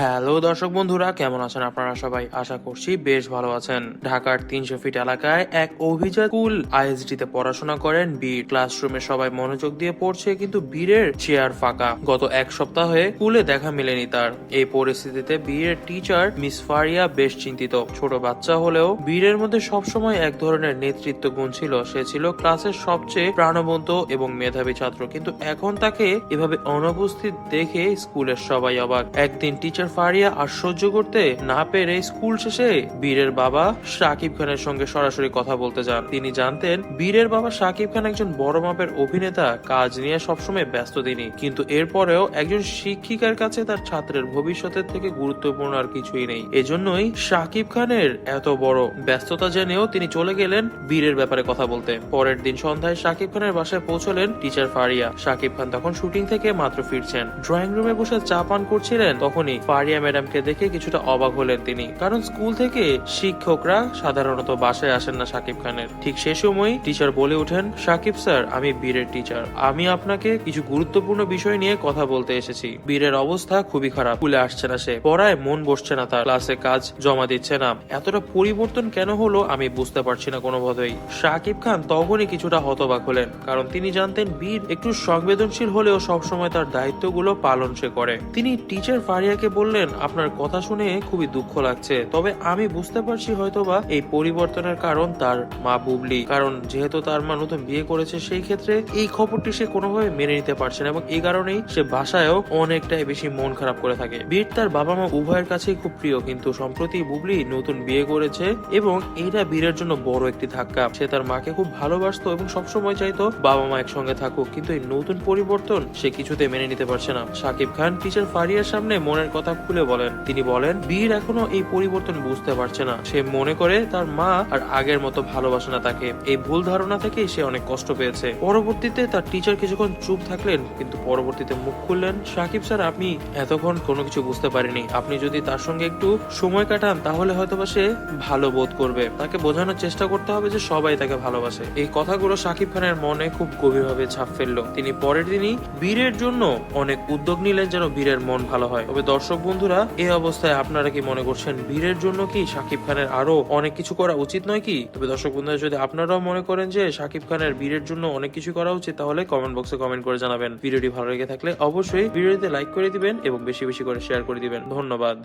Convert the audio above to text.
Hello দর্শক বন্ধুরা, কেমন আছেন আপনারা সবাই? আশা করছি বেশ ভালো আছেন। ঢাকার তিনশো ফিট এলাকায় এক অভিজাত স্কুল আইএসডি তে পড়াশোনা করেন। বীর ক্লাসরুমে সবাই মনোযোগ দিয়ে পড়ছে, কিন্তু বীরের চেয়ার ফাঁকা। গত এক সপ্তাহে স্কুলে দেখা মেলেনি তার। এই পরিস্থিতিতে বীরের টিচার মিস ফারিয়া বেশ চিন্তিত। ছোট বাচ্চা হলেও বীরের মধ্যে সবসময় এক ধরনের নেতৃত্ব গুণ ছিল সে ছিল ক্লাসের সবচেয়ে প্রাণবন্ত এবং মেধাবী ছাত্র, কিন্তু এখন তাকে এভাবে অনুপস্থিত দেখে স্কুলের সবাই অবাক। একদিন টিচার ফারিয়া সহ্য করতে না পেরে স্কুল শেষে বীরের বাবা শাকিব খানের সঙ্গে সরাসরি কথা বলতে যান। তিনি জানতেন, বীরের বাবা শাকিব খান একজন বড় মাপের অভিনেতা, কাজ নিয়ে সবসময় ব্যস্ত তিনি। কিন্তু এরপরেও একজন শিক্ষিকার কাছে তার ছাত্রের ভবিষ্যতের থেকে গুরুত্বপূর্ণ আর কিছুই নেই। এজন্যই শাকিব খানের এত বড় ব্যস্ততা জেনেও তিনি চলে গেলেন বীরের ব্যাপারে কথা বলতে। পরের দিন সন্ধ্যায় শাকিব খানের বাসায় পৌঁছলেন টিচার ফারিয়া। শাকিব খান তখন শুটিং থেকে মাত্র ফিরছেন। ড্রয়িং রুমে বসে চা পান করছিলেন তখনই ফারিয়া ম্যাডামকে দেখে কিছুটা অবাক হলেন তিনি। কারণ স্কুল থেকে শিক্ষকরা সাধারণত বাসায় আসেন না শাকিব খানের। ঠিক সে সময় টিচার বলে ওঠেন শাকিব স্যার, আমি বীরের টিচার আমি আপনাকে কিছু গুরুত্বপূর্ণ বিষয় নিয়ে কথা বলতে এসেছি। বীরের অবস্থা খুবই খারাপ। স্কুলে আসছে না সে। পড়ায় মন বসছে না তার। ক্লাসে কাজ জমা দিচ্ছে না। এতটা পরিবর্তন কেন হলো আমি বুঝতে পারছি না কোনোভাবেই সাকিব খান তখনই কিছুটা হতবাক হলেন। কারণ তিনি জানতেন বীর একটু সংবেদনশীল হলেও সবসময় তার দায়িত্বগুলো পালন সে করে। তিনি টিচার ফারিয়াকে বললেন, আপনার কথা শুনে খুবই দুঃখ লাগছে। তবে আমি বুঝতে পারছি হয়তোবা এই পরিবর্তনের কারণ তার মা বুবলি। কারণ যেহেতু তার মা নতুন বিয়ে করেছে, সেই ক্ষেত্রে এই খবরটি সে কোনোভাবে মেনে নিতে পারছে না এবং এই কারণেই সে বাসায়ও অনেকটাই বেশি মন খারাপ করে থাকে। বীর তার বাবা মা উভয়ের কাছেই খুব প্রিয়, কিন্তু সম্প্রতি বুবলি নতুন বিয়ে করেছে এবং এটা বীরের জন্য বড় একটি ধাক্কা। সে তার মাকে খুব ভালোবাসতো এবং সবসময় চাইতো বাবা মা একসঙ্গে থাকুক, কিন্তু এই নতুন পরিবর্তন সে কিছুতে মেনে নিতে পারছে না। সাকিব খান টিচার ফারিয়ার সামনে মনের কথা খুলে বলেন। তিনি বলেন, বীর এখনও এই পরিবর্তন বুঝতে পারছে না। সে মনে করে তার মা আর আগের মতো ভালোবাসে না তাকে। এই ভুল ধারণা থেকেই সে অনেক কষ্ট পেয়েছে। পরবর্তীতে তার টিচার কিছুক্ষণ চুপ থাকলেন, কিন্তু পরবর্তীতে মুখ খুললেন, সাকিব স্যার, আপনি এতক্ষণ কোনো কিছু বুঝতে পারিনি। আপনি যদি তার সঙ্গে একটু সময় কাটান, তাহলে হয়তোবা সে ভালো বোধ করবে। তাকে বোঝানোর চেষ্টা করতে হবে যে সবাই তাকে ভালোবাসে। এই কথাগুলো সাকিব খানের মনে খুব গভীরভাবে ছাপ ফেলল। তিনি পরের দিনই বীরের জন্য অনেক উদ্যোগ নিলেন যেন বীরের মন ভালো হয়। তবে দর্শক বন্ধুরা এই অবস্থায় আপনারা কি মনে করছেন ভিড়ের জন্য কি সাকিব খানের আরও অনেক কিছু করা উচিত নয় কি? তবে দর্শক বন্ধুরা, যদি আপনারাও মনে করেন যে সাকিব খানের ভিড়ের জন্য অনেক কিছু করা উচিত, তাহলে কমেন্ট বক্সে কমেন্ট করে জানাবেন। ভিডিওটি ভালো লেগে থাকলে অবশ্যই ভিডিওতে লাইক করে দিবেন এবং বেশি বেশি করে শেয়ার করে দিবেন। ধন্যবাদ।